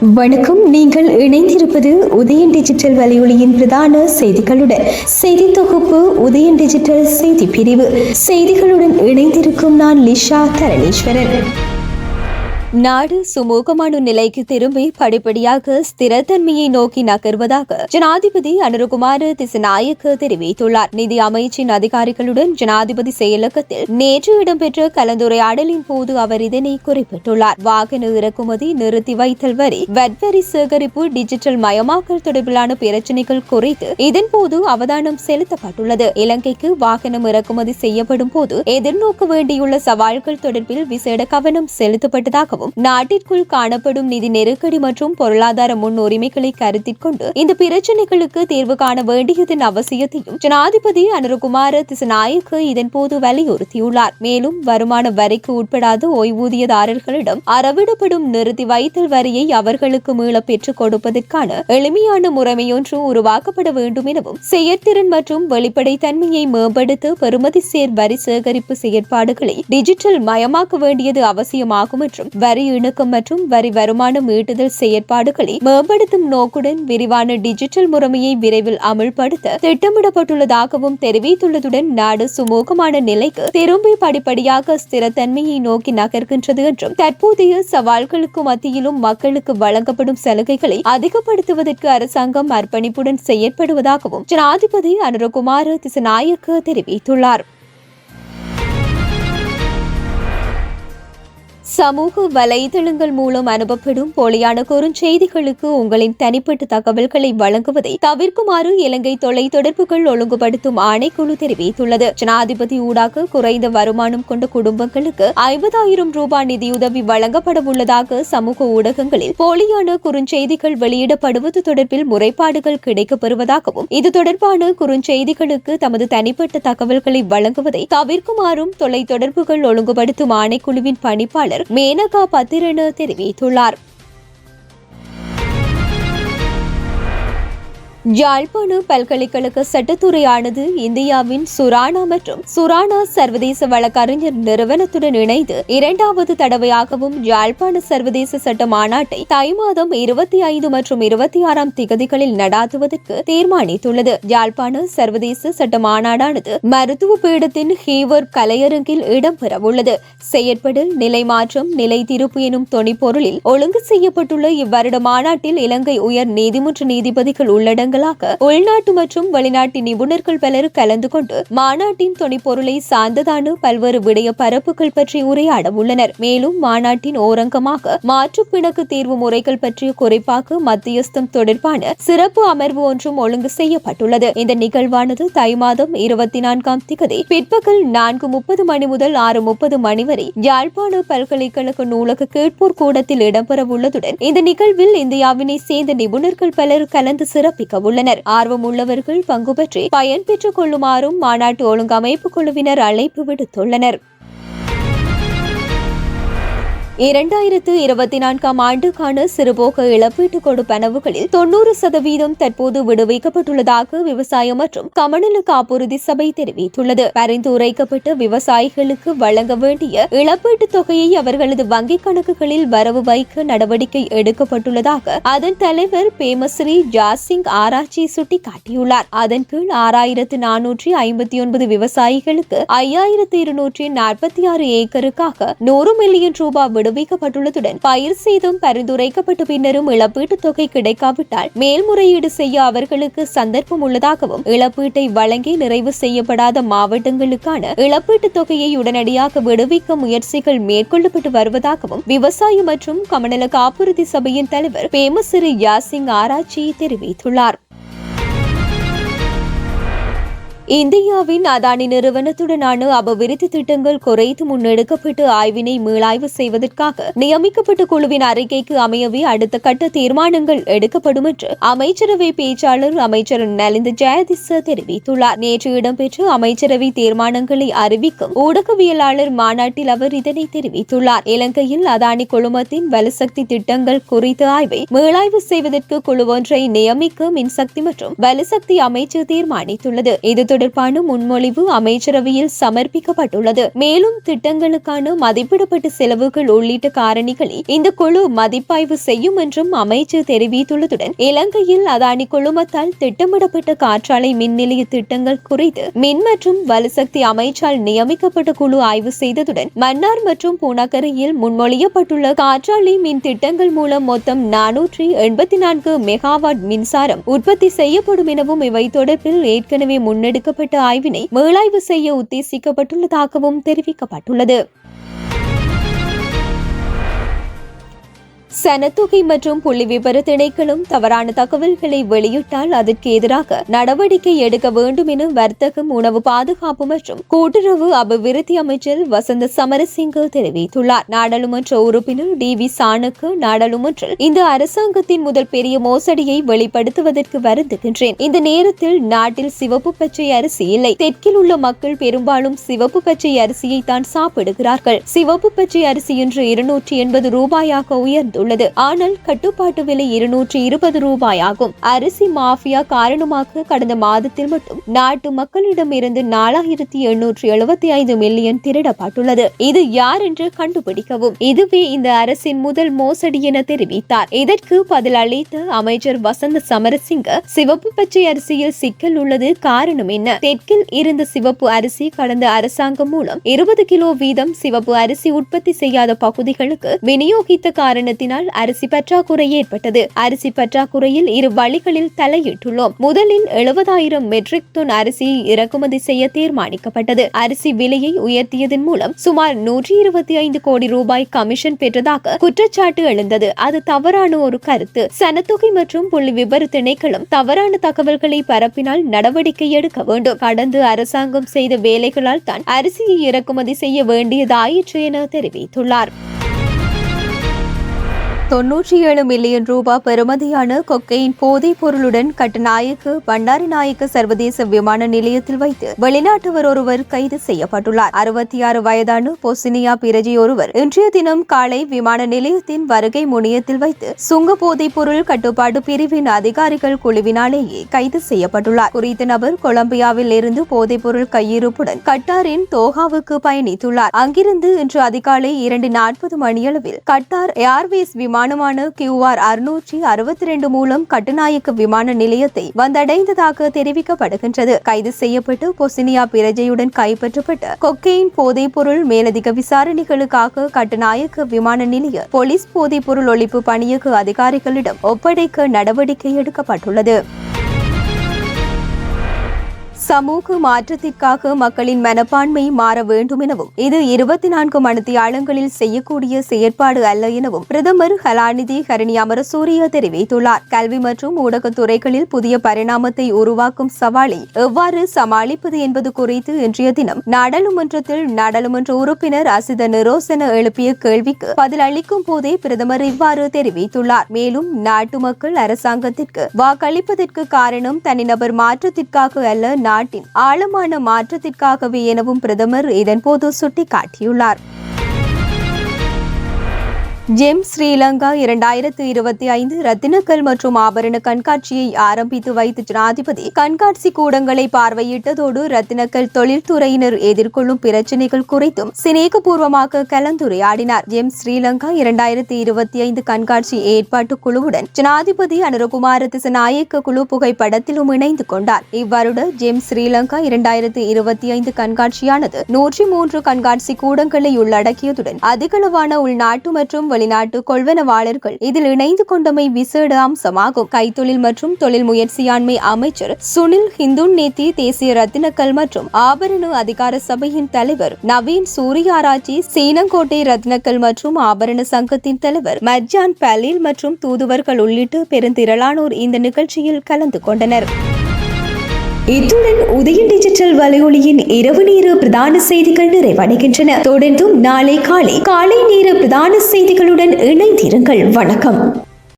வணக்கம். நீங்கள் இணைந்திருப்பது உதயன் டிஜிட்டல் வலையொலியின் பிரதான செய்திகளுடன் செய்தி தொகுப்பு உதயன் டிஜிட்டல் செய்தி பிரிவு. செய்திகளுடன் இணைந்திருக்கும் நான் லிஷா தரணீஸ்வரன். நாடு சுமூகமான நிலைக்கு திரும்பி படிப்படியாக ஸ்திரத்தன்மையை நோக்கி நகர்வதாக ஜனாதிபதி அனுரகுமார திசநாயக்க தெரிவித்துள்ளார். நிதி அமைச்சின் அதிகாரிகளுடன் ஜனாதிபதி செயலகத்தில் நேற்று இடம்பெற்ற கலந்துரையாடலின் போது அவர் இதனை குறிப்பிட்டுள்ளார். வாகன இறக்குமதி நிறுத்தி வைத்தல் வரி வரி சேகரிப்பு டிஜிட்டல் மயமாக்கல் தொடர்பிலான பிரச்சினைகள் குறித்து இதன்போது அவதானம் செலுத்தப்பட்டுள்ளது. இலங்கைக்கு வாகனம் இறக்குமதி செய்யப்படும் போது எதிர்நோக்க வேண்டியுள்ள சவால்கள் தொடர்பில் விசேட கவனம் செலுத்தப்பட்டதாகவும் நாட்டிற்குள் காணப்படும் நிதி நெருக்கடி மற்றும் பொருளாதார முன்னுரிமைகளை கருத்தில் கொண்டு இந்த பிரச்சினைகளுக்கு தீர்வு காண வேண்டியதன் அவசியத்தையும் ஜனாதிபதி அனுரகுமார திசநாயக்க இதன்போது வலியுறுத்தியுள்ளார். மேலும் வருமான வரிக்கு உட்படாத ஓய்வூதியதாரர்களிடம் அறவிடப்படும் நிறுத்தி வைத்தல் வரியை அவர்களுக்கு மீள பெற்றுக் கொடுப்பதற்கான எளிமையான முறைமையொன்று உருவாக்கப்பட வேண்டும் எனவும் செயற்திறன் மற்றும் வெளிப்படைத்தன்மையை மேம்படுத்த பெறுமதி சேர் வரி சேகரிப்பு செயற்பாடுகளை டிஜிட்டல் மயமாக்க வேண்டியது அவசியமாகும் என்றும் வரி இணக்கம் மற்றும் வரி வருமானம் ஈட்டுதல் செயற்பாடுகளை மேம்படுத்தும் நோக்குடன் விரிவான டிஜிட்டல் முறைமையை விரைவில் அமல்படுத்த திட்டமிடப்பட்டுள்ளதாகவும் தெரிவித்துள்ளதுடன் நாடு சுமூகமான நிலைக்கு திரும்பி படிப்படியாக ஸ்திரத்தன்மையை நோக்கி நகர்கின்றது என்றும் தற்போதைய சவால்களுக்கு மத்தியிலும் மக்களுக்கு வழங்கப்படும் சலுகைகளை அதிகப்படுத்துவதற்கு அரசாங்கம் அர்ப்பணிப்புடன் செயற்படுவதாகவும் ஜனாதிபதி அனுரகுமார் திசநாயக்க தெரிவித்துள்ளார். சமூக வலைதளங்கள் மூலம் அனுப்பப்படும் போலியான குறுஞ்செய்திகளுக்கு உங்களின் தனிப்பட்ட தகவல்களை வழங்குவதை தவிர்க்குமாறு இலங்கை தொலைத்தொடர்புகள் ஒழுங்குபடுத்தும் ஆணைக்குழு தெரிவித்துள்ளது. ஜனாதிபதி ஊடாக குறைந்த வருமானம் கொண்ட குடும்பங்களுக்கு ஐம்பதாயிரம் ரூபாய் நிதியுதவி வழங்கப்பட உள்ளதாக சமூக ஊடகங்களில் போலியான குறுஞ்செய்திகள் வெளியிடப்படுவது தொடர்பில் முறைப்பாடுகள் கிடைக்கப்பெறுவதாகவும் இது தொடர்பான குறுஞ்செய்திகளுக்கு தமது தனிப்பட்ட தகவல்களை வழங்குவதை தவிர்க்குமாறும் தொலைத்தொடர்புகள் ஒழுங்குபடுத்தும் ஆணைக்குழுவின் பணிப்பாளர் மேனகா பத்திரன தெரிவித்துள்ளார். யாழ்ப்பாண பல்கலைக்கழக சட்டத்துறையானது இந்தியாவின் சுரானா மற்றும் சுரானா சர்வதேச வழக்கறிஞர் நிறுவனத்துடன் இணைந்து இரண்டாவது தடவையாகவும் யாழ்ப்பாண சர்வதேச சட்ட மாநாட்டை தை மாதம் இருபத்தி ஐந்து மற்றும் இருபத்தி ஆறாம் திகதிகளில் நடாத்துவதற்கு தீர்மானித்துள்ளது. யாழ்ப்பாண சர்வதேச சட்ட மாநாடானது மருத்துவ பீடத்தின் ஹீவர் கலையரங்கில் இடம்பெறவுள்ளது. செயற்படல் நிலை மாற்றம் நிலை திருப்பு எனும் தொனிப்பொருளில் ஒழுங்கு செய்யப்பட்டுள்ள இவ்வருட மாநாட்டில் இலங்கை உயர் நீதிமன்ற நீதிபதிகள் உள்ளடங்க நிகழ்ச்சிகளாக உள்நாட்டு மற்றும் வெளிநாட்டு நிபுணர்கள் பலர் கலந்து கொண்டு மாநாட்டின் துணைப்பொருளை சார்ந்ததான பல்வேறு விடய பரப்புகள் பற்றி உரையாட உள்ளனர். மேலும் மாநாட்டின் ஓரங்கமாக மாற்று பிணக்கு தீர்வு முறைகள் பற்றிய குறிப்பாக மத்தியஸ்தம் தொடர்பான சிறப்பு அமர்வு ஒன்றும் ஒழுங்கு செய்யப்பட்டுள்ளது. இந்த நிகழ்வானது தை மாதம் இருபத்தி நான்காம் திகதி பிற்பகல் நான்கு முப்பது மணி முதல் ஆறு முப்பது மணி வரை யாழ்ப்பாண பல்கலைக்கழக நூலக கேட்போர் கூடத்தில் இடம்பெறவுள்ளதுடன் இந்த நிகழ்வில் இந்தியாவினை சேர்ந்த நிபுணர்கள் பலர் கலந்து சிறப்பிக்க உள்ளனர். ஆர்வம் உள்ளவர்கள் பங்கு பெற்றி பயன் பெற்றுக் கொள்ளுமாறும் மாநாட்டு ஒழுங்கமைப்பு குழுவினர் அழைப்பு விடுத்துள்ளனர். இரண்டாயிரத்து இருபத்தி நான்காம் ஆண்டுக்கான சிறுபோக இழப்பீட்டு கொடுப்பனவுகளில் தொன்னூறு சதவீதம் தற்போது விடுவிக்கப்பட்டுள்ளதாக விவசாயம் மற்றும் கமநல காப்புறுதி சபை தெரிவித்துள்ளது. பரிந்துரைக்கப்பட்ட விவசாயிகளுக்கு வழங்க வேண்டிய இழப்பீட்டுத் தொகையை அவர்களது வங்கிக் கணக்குகளில் வரவு வைக்க நடவடிக்கை எடுக்கப்பட்டுள்ளதாக அதன் தலைவர் பேமஸ்ரீ ஜாசிங் ஆராய்ச்சி சுட்டிக்காட்டியுள்ளார். அதன் கீழ் ஆறாயிரத்து நானூற்றி ஐம்பத்தி ஒன்பது விவசாயிகளுக்கு ஐயாயிரத்து இருநூற்றி நாற்பத்தி ஆறு ஏக்கருக்காக நூறு மில்லியன் ரூபாய் விடுவிக்கப்பட்டுள்ளதுடன் பயிர் செய்தும் பரிந்துரைக்கப்பட்ட பின்னரும் இழப்பீட்டுத் தொகை கிடைக்காவிட்டால் மேல்முறையீடு செய்ய அவர்களுக்கு சந்தர்ப்பம் உள்ளதாகவும் இழப்பீட்டை வழங்கி நிறைவு செய்யப்படாத மாவட்டங்களுக்கான இழப்பீட்டுத் தொகையை உடனடியாக விடுவிக்க முயற்சிகள் மேற்கொள்ளப்பட்டு வருவதாகவும் விவசாய மற்றும் கமநல காப்புறுதி சபையின் தலைவர் பேமசிறி யாசிங் ஆராய்ச்சி தெரிவித்துள்ளார். இந்தியாவின் அதானி நிறுவனத்துடனான அபிவிருத்தி திட்டங்கள் குறைத்து முன்னெடுக்கப்பட்டு ஆய்வினை மீளாய்வு செய்வதற்காக நியமிக்கப்பட்ட குழுவின் அறிக்கைக்கு அமையவே அடுத்த கட்ட தீர்மானங்கள் எடுக்கப்படும் என்று அமைச்சரவை பேச்சாளர் அமைச்சர் நலிந்த ஜெயதிச தெரிவித்துள்ளார். நேற்று இடம்பெற்ற அமைச்சரவை தீர்மானங்களை அறிவிக்கும் ஊடகவியலாளர் மாநாட்டில் அவர் இதனை தெரிவித்துள்ளார். இலங்கையில் அதானி குழுமத்தின் வலுசக்தி திட்டங்கள் குறித்த ஆய்வை மீளாய்வு செய்வதற்கு குழு ஒன்றை நியமிக்க மின்சக்தி மற்றும் வலுசக்தி அமைச்சு தீர்மானித்துள்ளது. இது தொடர்பான முன்மொழிவு அமைச்சரவையில் சமர்ப்பிக்கப்பட்டுள்ளது. மேலும் திட்டங்களுக்கான மதிப்பிடப்பட்ட செலவுகள் உள்ளிட்ட காரணிகளை இந்த குழு மதிப்பாய்வு செய்யும் என்றும் அமைச்சர் தெரிவித்துள்ளதுடன் இலங்கையில் அதானி குழுமத்தால் திட்டமிடப்பட்ட காற்றாலை மின் நிலைய திட்டங்கள் குறித்து மின் மற்றும் வலுசக்தி அமைச்சால் நியமிக்கப்பட்ட குழு ஆய்வு செய்ததுடன் மன்னார் மற்றும் பூனாக்கரையில் முன்மொழியப்பட்டுள்ள காற்றாலை மின் திட்டங்கள் மூலம் மொத்தம் நானூற்றி எண்பத்தி நான்கு மெகாவாட் மின்சாரம் உற்பத்தி செய்யப்படும் எனவும் இவை தொடர்பில் ஏற்கனவே முன்னெடுக்கப்பட்ட ஆய்வினை மீளாய்வு செய்ய உத்தேசிக்கப்பட்டுள்ளதாகவும் தெரிவிக்கப்பட்டுள்ளது. சனத்தொகை மற்றும் புள்ளி விபர திணைக்களும் தவறான தகவல்களை வெளியிட்டால் அதற்கு எதிராக நடவடிக்கை எடுக்க வேண்டும் என வர்த்தகம் உணவு பாதுகாப்பு மற்றும் கூட்டுறவு அபிவிருத்தி அமைச்சர் வசந்த சமரசிங்க தெரிவித்துள்ளார். நாடாளுமன்ற உறுப்பினர் டி வி சாணுக்கு நாடாளுமன்றில் இந்த அரசாங்கத்தின் முதல் பெரிய மோசடியை வெளிப்படுத்துவதற்கு வருந்துகின்றேன். இந்த நேரத்தில் நாட்டில் சிவப்பு பச்சை அரிசி இல்லை. தெற்கில் உள்ள மக்கள் பெரும்பாலும் சிவப்பு பச்சை அரிசியை தான் சாப்பிடுகிறார்கள். சிவப்பு பச்சை அரிசி இன்று இருநூற்றி எண்பது ரூபாயாக உயர்ந்துள்ளது. உள்ளது. ஆனால் கட்டுப்பாட்டு விலை இருநூற்றி இருபது ரூபாய் ஆகும் அரிசி மாஃபியா காரணமாக கடந்த மாதத்தில் மட்டும் நாட்டு மக்களிடம் இருந்து நாலாயிரத்தி எண்ணூற்றி எழுபத்தி ஐந்து மில்லியன் திருடப்பட்டுள்ளது. இது யார் என்று கண்டுபிடிக்கவும். இதுவே இந்த அரசின் முதல் மோசடி என தெரிவித்தார். இதற்கு பதில் அளித்த அமைச்சர் வசந்த சமரசிங்க சிவப்பு பச்சை அரிசியில் சிக்கல் உள்ளது காரணம் என்ன? தெற்கில் இருந்த சிவப்பு அரிசி கடந்த அரசாங்கம் மூலம் இருபது கிலோ வீதம் சிவப்பு அரிசி உற்பத்தி செய்யாத பகுதிகளுக்கு விநியோகித்த காரணத்தினால் இதனால் அரிசி பற்றாக்குறை ஏற்பட்டது. அரிசி பற்றாக்குறையில் இரு வழிகளில் தலையிட்டுள்ளோம். முதலில் எழுபதாயிரம் மெட்ரிக் டன் அரிசியை இறக்குமதி செய்ய தீர்மானிக்கப்பட்டது. அரிசி விலையை உயர்த்தியதன் மூலம் சுமார் நூற்றி இருபத்தி ஐந்து கோடி ரூபாய் கமிஷன் பெற்றதாக குற்றச்சாட்டு எழுந்தது. அது தவறான ஒரு கருத்து. சனத்தொகை மற்றும் புள்ளி விபர திணைக்களும் தவறான தகவல்களை பரப்பினால் நடவடிக்கை எடுக்க வேண்டும். கடந்து அரசாங்கம் செய்த வேலைகளால் தான் அரிசியை இறக்குமதி செய்ய வேண்டியதாயிற்று என தெரிவித்துள்ளார். தொன்னூற்றி ஏழு மில்லியன் ரூபாய் பெறுமதியான கொக்கையின் போதைப் பொருளுடன் கட்டுநாயக்கு பண்டாரிநாயக்க சர்வதேச விமான நிலையத்தில் வைத்து வெளிநாட்டவர் ஒருவர் கைது செய்யப்பட்டுள்ளார். அறுபத்தி ஆறு வயதான பொசினியா பிரஜி ஒருவர் இன்றைய தினம் காலை விமான நிலையத்தின் வருகை முனையத்தில் வைத்து சுங்க போதைப் பொருள் கட்டுப்பாடு பிரிவின் அதிகாரிகள் குழுவினாலேயே கைது செய்யப்பட்டுள்ளார். குறித்த நபர் கொலம்பியாவில் இருந்து போதைப் பொருள் கையிருப்புடன் கட்டாரின் தோஹாவுக்கு பயணித்துள்ளார். அங்கிருந்து இன்று அதிகாலை இரண்டு நாற்பது மணியளவில் கட்டார் ஏர்வேஸ் விமான விமானமான கியூஆர் அறுநூற்றி அறுபத்தி ரெண்டு மூலம் கட்டுநாயக்க விமான நிலையத்தை வந்தடைந்ததாக தெரிவிக்கப்படுகின்றது. கைது செய்யப்பட்டு பொசினியா பிரஜையுடன் கைப்பற்றப்பட்ட கொக்கெயின் போதைப்பொருள் மேலதிக விசாரணைகளுக்காக கட்டுநாயக்க விமான நிலைய போலீஸ் போதைப்பொருள் ஒழிப்பு பணியக அதிகாரிகளிடம் ஒப்படைக்க நடவடிக்கை எடுக்கப்பட்டுள்ளது. சமூக மாற்றத்திற்காக மக்களின் மனப்பான்மை மாற வேண்டும் எனவும் இது இருபத்தி நான்கு ஆழங்களில் செய்யக்கூடிய செயற்பாடு அல்ல எனவும் பிரதமர் கலாநிதி ஹரணி அமரசூரிய தெரிவித்துள்ளார். கல்வி மற்றும் ஊடகத்துறைகளில் புதிய பரிணாமத்தை உருவாக்கும் சவாலை எவ்வாறு சமாளிப்பது என்பது குறித்து இன்றைய தினம் நாடாளுமன்றத்தில் நாடாளுமன்ற உறுப்பினர் அசித நிரோசன எழுப்பிய கேள்விக்கு பதிலளிக்கும் போதே பிரதமர் இவ்வாறு தெரிவித்துள்ளார். மேலும் நாட்டு மக்கள் அரசாங்கத்திற்கு வாக்களிப்பதற்கு காரணம் தனிநபர் மாற்றத்திற்காக அல்ல நாட்டின் ஆழமான மாற்றத்திற்காகவே எனவும் பிரதமர் இதன்போது சுட்டிக்காட்டியுள்ளார். ஜெம் ஸ்ரீலங்கா இரண்டாயிரத்து இருபத்தி ஐந்து ரத்தினக்கல் மற்றும் ஆபரண கண்காட்சியை ஆரம்பித்து வைத்த ஜனாதிபதி கண்காட்சி கூடங்களை பார்வையிட்டதோடு ரத்தினக்கல் தொழில்துறையினர் எதிர்கொள்ளும் பிரச்சினைகள் குறித்தும் சிநேகபூர்வமாக கலந்துரையாடினார். ஜெம் ஸ்ரீலங்கா இரண்டாயிரத்தி இருபத்தி ஐந்து கண்காட்சி ஏற்பாட்டு குழுவுடன் ஜனாதிபதி அனுரகுமார திசநாயக்க குழு புகைப்படத்திலும் இணைந்து கொண்டார். இவ்வருட ஜெம் ஸ்ரீலங்கா இரண்டாயிரத்தி இருபத்தி ஐந்து கண்காட்சியானது நூற்றி மூன்று கண்காட்சி கூடங்களை உள்ளடக்கியதுடன் அதிகளவான உள்நாட்டு மற்றும் வெளிநாட்டு கொள்வனவாளர்கள் இதில் இணைந்து கொண்டமை விசேட அம்சமாகும். கைத்தொழில் மற்றும் தொழில் முயற்சியாண்மை அமைச்சர் சுனில் ஹிந்துன் நேத்தி தேசிய ரத்தினக்கல் மற்றும் ஆபரண அதிகார சபையின் தலைவர் நவீன் சூரியாராஜி சீனங்கோட்டை ரத்னக்கல் மற்றும் ஆபரண சங்கத்தின் தலைவர் மர்ஜான் பலீல் மற்றும் தூதுவர்கள் உள்ளிட்ட பெருந்திரளானோர் இந்த நிகழ்ச்சியில் கலந்து கொண்டனர். இத்துடன் உதய டிஜிட்டல் வலையொலியின் இரவு நேர பிரதான செய்திகள் நிறைவடைகின்றன. தொடர்ந்தும் நாளை காலை காலை நேர பிரதான செய்திகளுடன் இணைந்திருங்கள். வணக்கம்.